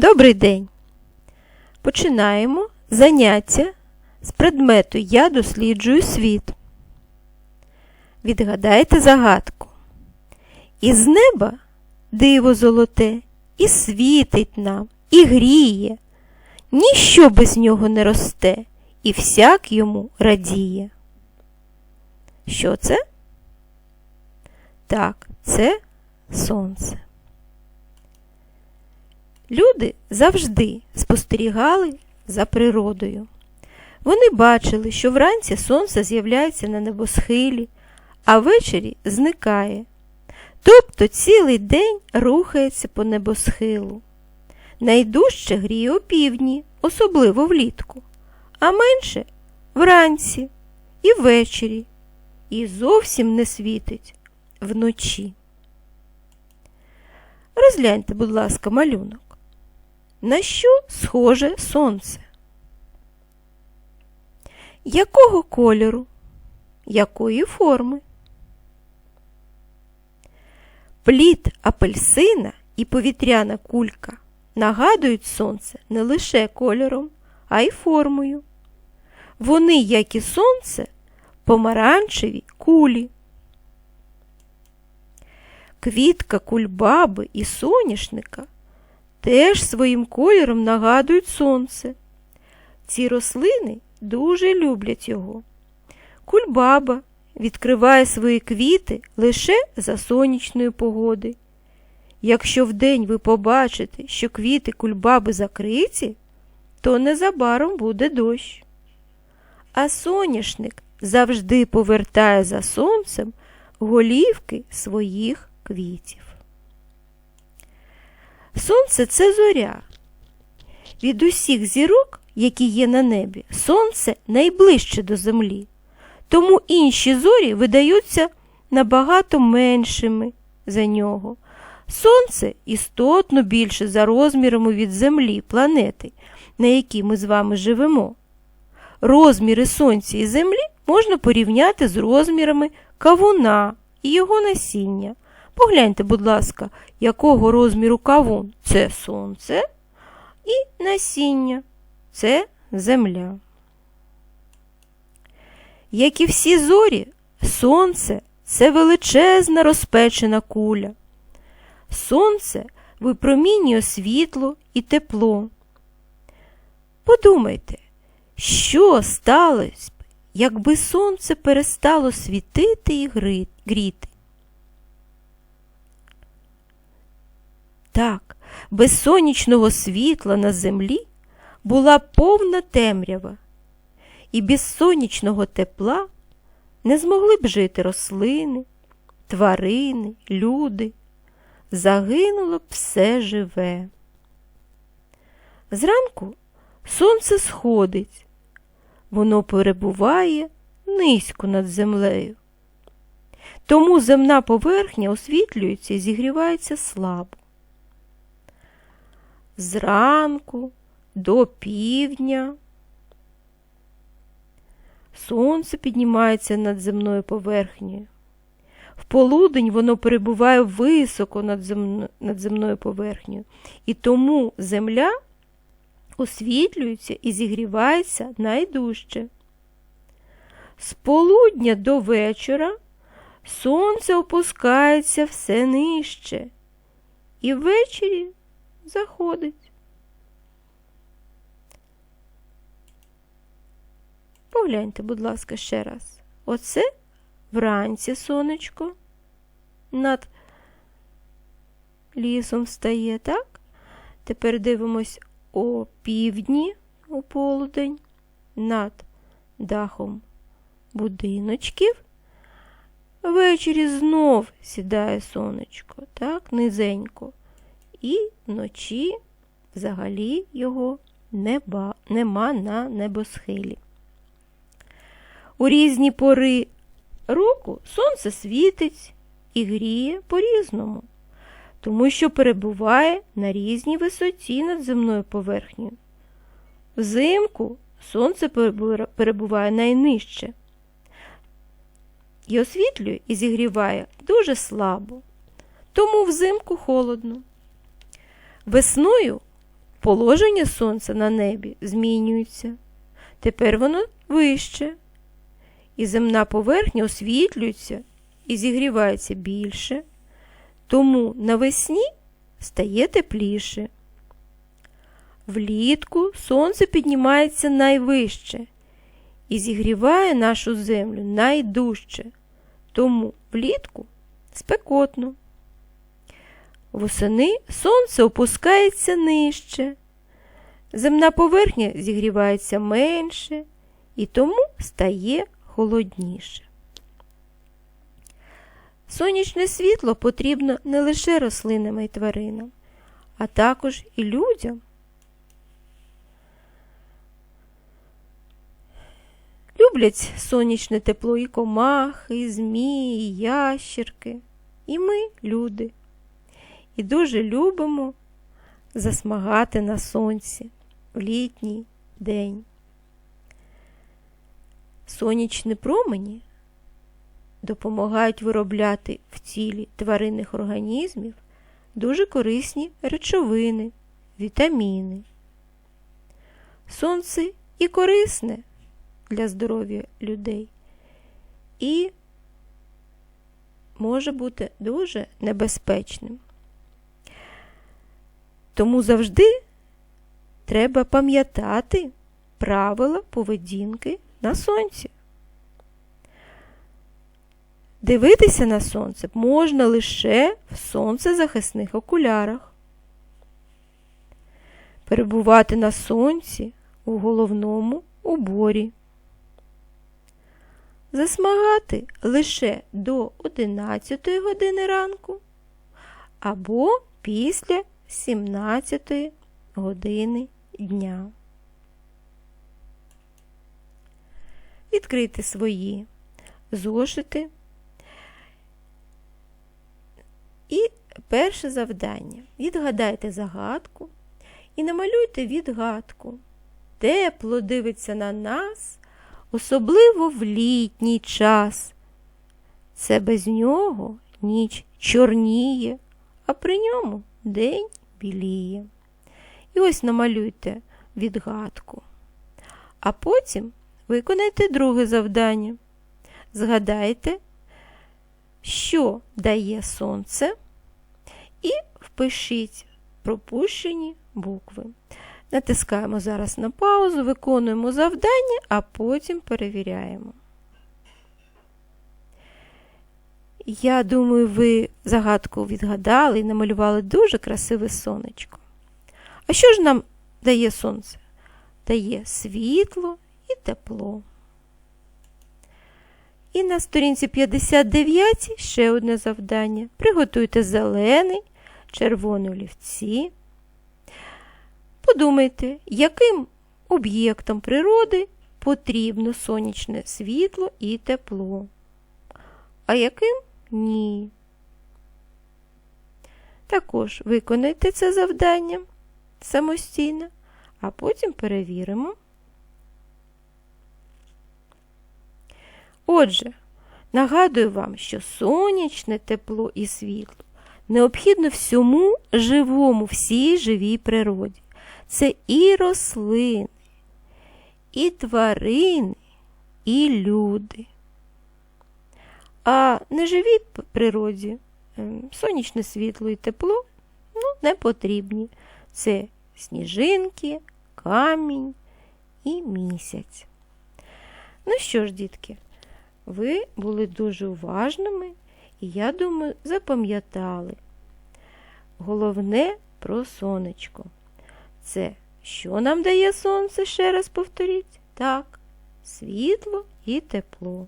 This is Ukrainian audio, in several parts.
Добрий день! Починаємо заняття з предмету Я досліджую світ. Відгадайте загадку. Із неба диво золоте і світить нам, і гріє, ніщо без нього не росте, і всяк йому радіє. Що це? Так, це сонце. Люди завжди спостерігали за природою. Вони бачили, що вранці сонце з'являється на небосхилі, а ввечері зникає. Тобто цілий день рухається по небосхилу. Найдужче гріє опівдні, особливо влітку, а менше вранці і ввечері, і зовсім не світить вночі. Розгляньте, будь ласка, малюнок. На що схоже сонце? Якого кольору? Якої форми? Плід апельсина і повітряна кулька нагадують сонце не лише кольором, а й формою. Вони, як і сонце, помаранчеві кулі. Квітка кульбаби і соняшника теж своїм кольором нагадують сонце. Ці рослини дуже люблять його. Кульбаба відкриває свої квіти лише за сонячної погоди. Якщо вдень ви побачите, що квіти кульбаби закриті, то незабаром буде дощ. А соняшник завжди повертає за сонцем голівки своїх квітів. Сонце це зоря. Від усіх зірок, які є на небі, сонце найближче до землі, тому інші зорі видаються набагато меншими за нього. Сонце істотно більше за розмірами від Землі, планети, на якій ми з вами живемо. Розміри Сонця і Землі можна порівняти з розмірами кавуна і його насіння. Погляньте, будь ласка, якого розміру кавун це сонце і насіння це земля. Як і всі зорі, сонце це величезна розпечена куля. Сонце випромінює світло і тепло. Подумайте, що сталося б, якби сонце перестало світити і гріти? Так, без сонячного світла на землі була повна темрява, і без сонячного тепла не змогли б жити рослини, тварини, люди. Загинуло б все живе. Зранку сонце сходить, воно перебуває низько над землею. Тому земна поверхня освітлюється і зігрівається слабо. Зранку до півдня сонце піднімається над земною поверхнею. В полудень воно перебуває високо над, земно, над земною поверхнею, і тому земля освітлюється і зігрівається найдужче. З полудня до вечора сонце опускається все нижче, і ввечері заходить. Погляньте, будь ласка, ще раз. Оце вранці сонечко над лісом встає, так? Тепер дивимось о півдні у полудень над дахом будиночків. Ввечері знов сідає сонечко, так, низенько. І вночі взагалі його неба, нема на небосхилі. У різні пори року сонце світить і гріє по-різному, тому що перебуває на різній висоті над земною поверхнею. Взимку сонце перебуває найнижче і освітлює і зігріває дуже слабо, тому взимку холодно. Весною положення сонця на небі змінюється. Тепер воно вище, і земна поверхня освітлюється і зігрівається більше, тому навесні стає тепліше. Влітку сонце піднімається найвище і зігріває нашу землю найдужче, тому влітку спекотно. Восени сонце опускається нижче, земна поверхня зігрівається менше і тому стає холодніше. Сонячне світло потрібно не лише рослинам і тваринам, а також і людям. Люблять сонячне тепло і комахи, і змії, і ящірки, і ми, люди. І дуже любимо засмагати на сонці в літній день. Сонячні промені допомагають виробляти в тілі тваринних організмів дуже корисні речовини, вітаміни. Сонце і корисне для здоров'я людей і може бути дуже небезпечним. Тому завжди треба пам'ятати правила поведінки на сонці. Дивитися на сонце можна лише в сонцезахисних окулярах. Перебувати на сонці у головному уборі. Засмагати лише до 11 години ранку або після 17 години дня. Відкрити свої зошити. І перше завдання. Відгадайте загадку і намалюйте відгадку. Тепло дивиться на нас, особливо в літній час. Це без нього ніч чорніє, а при ньому день біліє. І ось намалюйте відгадку. А потім виконайте друге завдання. Згадайте, що дає сонце, і впишіть пропущені букви. Натискаємо зараз на паузу, виконуємо завдання, а потім перевіряємо. Я думаю, ви загадку відгадали і намалювали дуже красиве сонечко. А що ж нам дає сонце? Дає світло і тепло. І на сторінці 59 ще одне завдання. Приготуйте зелений, червоний олівці. Подумайте, яким об'єктам природи потрібно сонячне світло і тепло, а яким ні. Також виконайте це завдання самостійно, а потім перевіримо. Отже, нагадую вам, що сонячне тепло і світло необхідно всьому живому, всій живій природі. Це і рослини, і тварини, і люди. А неживій природі ем, сонячне світло і тепло ну, не потрібні. Це сніжинки, камінь і місяць. Ну що ж, дітки, ви були дуже уважними і, я думаю, запам'ятали. Головне про сонечко. Це що нам дає сонце, ще раз повторіть? Так, світло і тепло.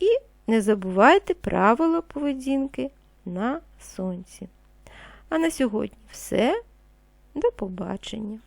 І не забувайте правила поведінки на сонці. А на сьогодні все. До побачення!